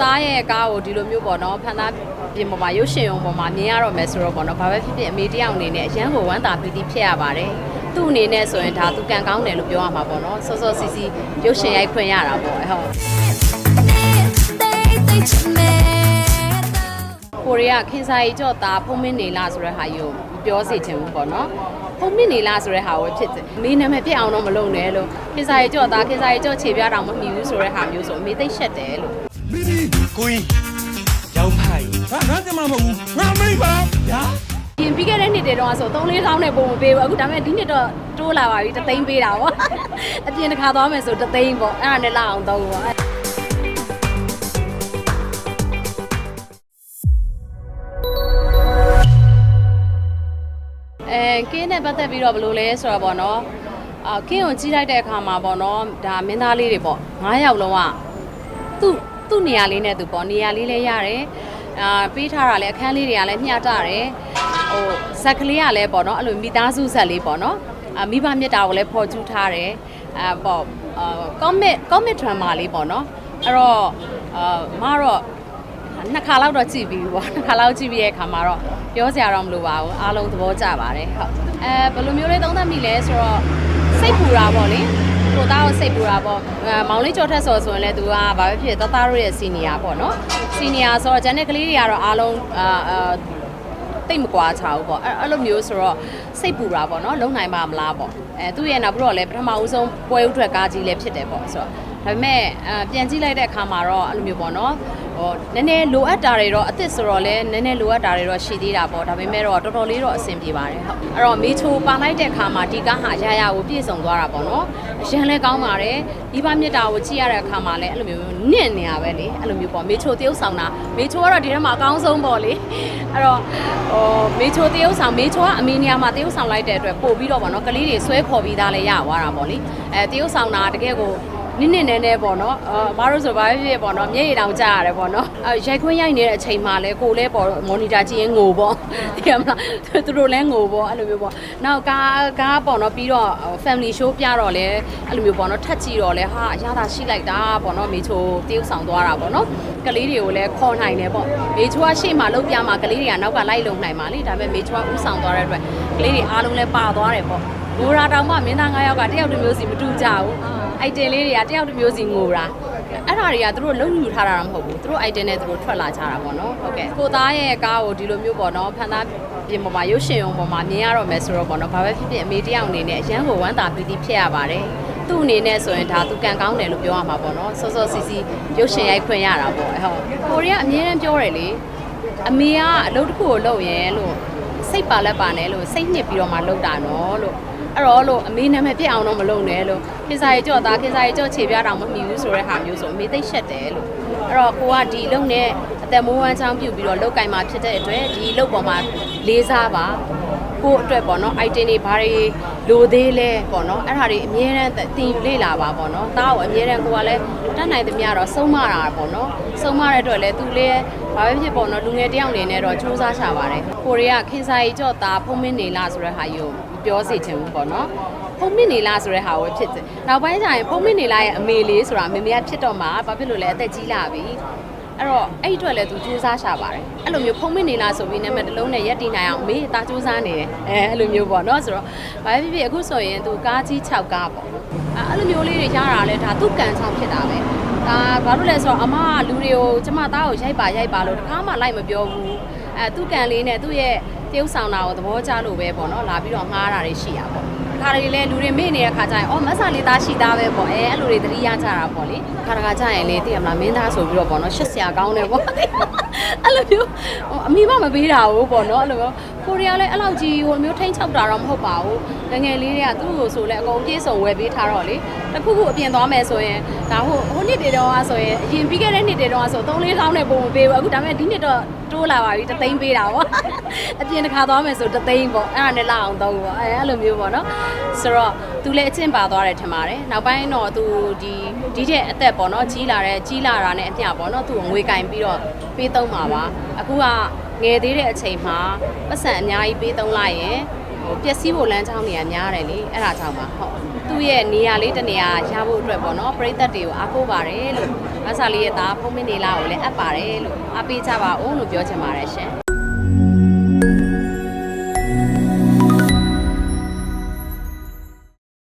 သားရဲ့ကားကိုဒီလိုမျိုးပေါ့နော်ဖန်သားပြင်ပေါ်မှာရုပ်ရှင်ရုံပေါ်မှာမြင်ရတော့မယ်ဆိုတော့ပေါ့နော်ဘာပဲဖြစ်ဖြစ်အမေတယောက်အနေနဲ့အရန်ကိုဝမ်းသာပီတိဖြစ်ရပါတယ်သူ့အနေနဲ့ဆိုရင်ဒါသူကံကောင်းတယ်လို့ပြောရမှာပေါ့နော်စောစောစီစီရုပ်ရှင်ရိုက်ခွင့်ရတာပေါ့ဟုတ်ကိုရီးယားခင်စာရီကြော့သားဖုံးမင်းနေလားဆိုတဲ့ဟာယူပြောစီချင်ဘူးပေါ့နော်ဖုံးမင်းနေလားဆိုတဲ့ဟာကိုဖြစ်တယ်အမေနာမည်ပြစ်အောင်တော့မလုပ်နဲ့လို့ခင်စာရီကြော့သားခင်စာရီကြော့ခြေပြားတောင်မမီဘူးဆိုတဲ့ဟာမျိုးဆိုအမေသိရှက်တယ်လို့မိမိ ကိုကြီးရောင်းဖိုင်ဟာငါကြမှာမဟုတ်ဘူးငါမိပါဗျာပြင်ပြီးခဲ့တဲ့နှစ်တည်းတော့ဆို3 4ထောင်းနဲ့ပုံမပေးဘူးအခုဒါပေမဲ့ဒီနှစ်တော့တိုးလာပါပြီတသိန်းပေးတာပေါ့အပြင်တစ်ခါသွားမယ်ဆိုတသိန်းပေါ့အဲ့ဒါနဲ့လောက်အောင်တော့ပေါ့အဲကင်းနဲ့ပတ်သက်ပြီးတော့ဘယ်လိုလဲဆိုတော့ပေါ့နော်အာကင်းကိုကြီးလိုက်တဲ့အခါမှာပေါ့နော်ဒါမင်းသားလေးတွေပေါ့9ယောက်လုံးကသူ့ သူ့နေရာလေးနဲ့သူပေါ့နေရာလေးလည်းရတယ်အာပေးထားတာလည်းအခန်းလေးတွေကလည်းမျှတတယ်ဟိုဇက်ကလေးကလည်းပေါ့နော်အဲ့လိုမိသားစုဇက်လေးပေါ့နော်အာမိဘမြတ်တာကိုလည်းဖော်ကျူးထားတယ်အာပေါ့အာကောမစ်ကောမစ်ဒရမာလေးပေါ့နော်အဲ့တော့အာမတော့နှစ်ခါလောက်တော့ကြည့်ပြီးပြီပေါ့နှစ်ခါလောက်ကြည့်ပြီးတဲ့အခါမှာတော့ပြောစရာတော့မလိုပါဘူးအားလုံးသဘောကျပါတယ်ဟုတ်အဲဘယ်လိုမျိုးလေးသုံးသပ်မိလဲဆိုတော့စိတ်ပူတာပေါ့လေ ကိုသားကိုစိတ်ပူတာပေါ့အဲမောင်လေးကြော်ထက်ဆိုဆိုရင်လည်းသူကဘာပဲဖြစ်ဖြစ်တသားတို့ရဲ့စီနီယာပေါ့နော်စီနီယာဆိုတော့ဂျန်တဲ့ကလေးတွေကတော့အားလုံးအာအာတိတ်မကွာချဘူးပေါ့အဲ့အဲ့လိုမျိုးဆိုတော့စိတ်ပူတာပေါ့နော်လုံနိုင်ပါမလားပေါ့အဲသူ့ရဲ့နောက်ပြီးတော့လည်းပထမဦးဆုံးပွဲဥထွက်ကားကြီးလည်းဖြစ်တယ်ပေါ့ဆိုတော့ဒါပေမဲ့အပြန်ကြည့်လိုက်တဲ့အခါမှာတော့အဲ့လိုမျိုးပေါ့နော်ဟိုနည်းနည်းလိုအပ်တာတွေတော့အစ်စ်ဆိုတော့လည်းနည်းနည်းလိုအပ်တာတွေတော့ရှိသေးတာပေါ့ဒါပေမဲ့တော့တော်တော်လေးတော့အဆင်ပြေပါတယ်ဟုတ်အဲ့တော့မေချိုပါလိုက်တဲ့အခါမှာဒီကားဟာရရကိုပြည့်စုံသွားတာပေါ့နော် အရန်လည်းကောင်းပါတယ်ဒီပါမြတ်တာကိုကြည့်ရတဲ့အခါမှာလည်းအဲ့လိုမျိုးနင့်နေရပဲလေအဲ့လိုမျိုးပေါ့မေချိုတရုပ်ဆောင်တာမေချိုကတော့ဒီထဲမှာအကောင်းဆုံးပေါ့လေအဲ့တော့ဟိုမေချိုတရုပ်ဆောင်မေချိုကအမေနေရာမှာတရုပ်ဆောင်လိုက်တဲ့အတွက်ပို့ပြီးတော့ပေါ့နော်ကလေးတွေဆွဲခေါ်ပြီးသားလည်းရသွားတာပေါ့လေအဲတရုပ်ဆောင်တာတကယ်ကို နစ်နစ်နဲနဲပေါ့နော်အမတို့ဆိုဘာဖြစ်ဖြစ်ပေါ့နော်မျက်ရည်တောင်ကျရတယ်ပေါ့နော်အဲရိုက်ခွင်းရိုက်နေတဲ့အချိန်မှာလဲကိုလဲပေါ့မော်နီတာကြည့်ရင်ငိုပေါ့သိရမလားသူတို့လဲငိုပေါ့အဲ့လိုမျိုးပေါ့နောက်ကားကားပေါ့နော်ပြီးတော့ family show ပြတော့လဲအဲ့လိုမျိုးပေါ့နော်ထက်ကြည့်တော့လဲဟာအရသာရှိလိုက်တာပေါ့နော်မေချိုတရုပ်ဆောင်သွားတာပေါ့နော်ကလေးတွေကိုလည်းခေါ်နိုင်တယ်ပေါ့မေချိုကရှေ့မှာလုံးပြမှာကလေးတွေကနောက်ကလိုက်လုံနိုင်ပါလေဒါပေမဲ့မေချိုကဥဆောင်သွားတဲ့အတွက်ကလေးတွေအားလုံးလဲပါသွားတယ်ပေါ့ငိုရာတောင်မှမင်းသား9ယောက်ကတယောက်တစ်မျိုးစီမတူကြဘူး အိုက်တင်လေးတွေကတယောက်တစ်မျိုးစီငိုတာအဲ့ဒါတွေကသူတို့လုံယူထားတာတော့မဟုတ်ဘူးသူတို့အိုက်တင်နဲ့သူတို့ထွက်လာကြတာပေါ့နော်ဟုတ်ကဲ့ကိုသားရဲ့ကားကိုဒီလိုမျိုးပေါ့နော်ဖန်သားပြင်ပေါ်မှာရုပ်ရှင်ရုံပေါ်မှာမြင်ရတော့မယ်ဆိုတော့ပေါ့နော်ဘာပဲဖြစ်ဖြစ်အမေတယောက်အနေနဲ့အရန်ကိုဝမ်းသာပီတိဖြစ်ရပါတယ်သူ့အနေနဲ့ဆိုရင်ဒါသူကံကောင်းတယ်လို့ပြောရမှာပေါ့နော်စောစောစီစီရုပ်ရှင်ရိုက်ခွင့်ရတာပေါ့ဟုတ်ကိုရီးယားအမြဲတမ်းပြောတယ်လေအမေကအလုပ်တစ်ခုကိုလုပ်ရင်လို့စိတ်ပါလက်ပါနဲ့လို့စိတ်ညစ်ပြီးတော့မှလုပ်တာနော်လို့ အဲ့တော့လို့အမေနာမည်ပြစ်အောင်တော့မလုပ်နဲ့လို့ခင်စာရီကြော့သားခင်စာရီကြော့ခြေပြားတောင်မမီဘူးဆိုတဲ့ဟာမျိုးဆိုအမေသိရှက်တယ်လို့အဲ့တော့ကိုကဒီလုံနဲ့အသက်မိုးဝမ်းချောင်းပြုတ်ပြီးတော့လောက်ကင်မှာဖြစ်တဲ့အတွက်ဒီလုံပေါ်မှာလေးစားပါကို့အတွက်ပေါ့နော် item တွေဘာတွေလိုသေးလဲပေါ့နော်အဲ့ဒါတွေအမြဲတမ်းတင်ယူလေ့လာပါပေါ့နော်တားကိုအမြဲတမ်းကိုကလည်းတတ်နိုင်သမျှတော့စုံမတာပေါ့နော်စုံမတဲ့အတွက်လည်းသူလည်းဘာပဲဖြစ်ပေါ့နော်လူငယ်တယောက်အနေနဲ့တော့စူးစမ်းရှာပါတယ်ကိုရီးယားခင်စာရီကြော့သားဖုံးမင်းနေလားဆိုတဲ့ဟာယူ ပြောစီချင်ဘူးပေါ့နော်ဖုံးမင်းနေလားဆိုတဲ့ဟာကိုဖြစ်တယ်။နောက်ပိုင်းကျရင်ဖုံးမင်းနေလားရဲ့အမေလေးဆိုတာမေမေကဖြစ်တော့မှဘာဖြစ်လို့လဲအသက်ကြီးလာပြီ။အဲ့တော့အဲ့ဒီအတွက်လည်းသူစူးစမ်းရှာပါတယ်။အဲ့လိုမျိုးဖုံးမင်းနေလားဆိုပြီးနာမည်တစ်လုံးနဲ့ရက်တည်နိုင်အောင်မေးတာစူးစမ်းနေတယ်။အဲအဲ့လိုမျိုးပေါ့နော်ဆိုတော့ဘာဖြစ်ဖြစ်အခုဆိုရင်သူကားကြီး6ကားပေါ့။အဲ့အဲ့လိုမျိုးလေးတွေရတာလဲဒါသူ့ကံဆောင်ဖြစ်တာပဲ။ဒါဘာလို့လဲဆိုတော့အမကလူတွေကိုကျမသားကိုရိုက်ပါရိုက်ပါလို့တခါမှလိုက်မပြောဘူး။အဲသူ့ကံလေးနဲ့သူ့ရဲ့တ ရုပ်ဆောင်တာကိုသဘောကျလို့ပဲပေါ့နော်လာပြီးတော့ငှားတာတွေရှိရပါပေါ့ခါရီလဲလူတွေမေ့နေတဲ့ခါကျရင်အော်မဆာလေးသားရှိသားပဲပေါ့အဲအဲ့လိုတွေသတိရကြတာပေါ့လေခါတခါကျရင်လေသိရမလားမင်းသားဆိုပြီးတော့ပေါ့နော်ရှစ်ဆရာကောင်းတယ်ပေါ့အဲ့လိုမျိုးဟိုအမိမမပေးတာဘူးပေါ့နော်အဲ့လိုမျိုးကိုရီးယားလည်းအဲ့လောက်ကြီးဟိုမျိုးထိန်းချုပ်တာတော့မဟုတ်ပါဘူးငယ်ငယ်လေးတွေကသူ့ကိုဆိုလဲအကုန်ပြေဆုံးဝယ်ပေးထားတော့လေတစ်ခုခုအပြင်သွားမယ်ဆိုရင်ဒါဟိုဟိုနှစ်တေတော့ဆိုရင်အရင်ပြီးခဲ့တဲ့နှစ်တေတော့ဆို3 4ထောင်းနဲ့ပုံမပေးဘူးအခုဒါပေမဲ့ဒီနှစ်တော့ တိုးလာပါပြီတသိန်းပေးတာပေါ့အပြင်တစ်ခါသွားမယ်ဆိုတသိန်းပေါ့အဲ့ဒါနဲ့လောက်အောင်သုံးပေါ့အဲအဲ့လိုမျိုးပေါ့နော်ဆိုတော့သူလည်းအချင်းပါသွားတယ်ထင်ပါတယ်နောက်ပိုင်းတော့သူဒီဒီတဲ့အသက်ပေါ့နော်ကြီးလာတဲ့ကြီးလာတာနဲ့အမျှပေါ့နော်သူ့ကိုငွေကင်ပြီးတော့ပေးသုံးပါပါအခုကငယ်သေးတဲ့အချိန်မှာပတ်စံအများကြီးပေးသုံးလိုက်ရင်ဟဟိုပျက်စီးဖို့လမ်းကြောင်းတွေကများတယ်လေအဲ့ဒါကြောင့်ပါဟုတ်သူ့ရဲ့နေရာလေးတစ်နေရာရဖို့အတွက်ပေါ့နော်ပရိသတ်တွေကိုအားကိုးပါတယ်လို့ မဆာလေးရဲ့သားဖုံးမင်းနေလာကိုလည်းအပ်ပါတယ်လို့အားပေးကြပါဦးလို့ပြောချင်ပါတယ်ရှင်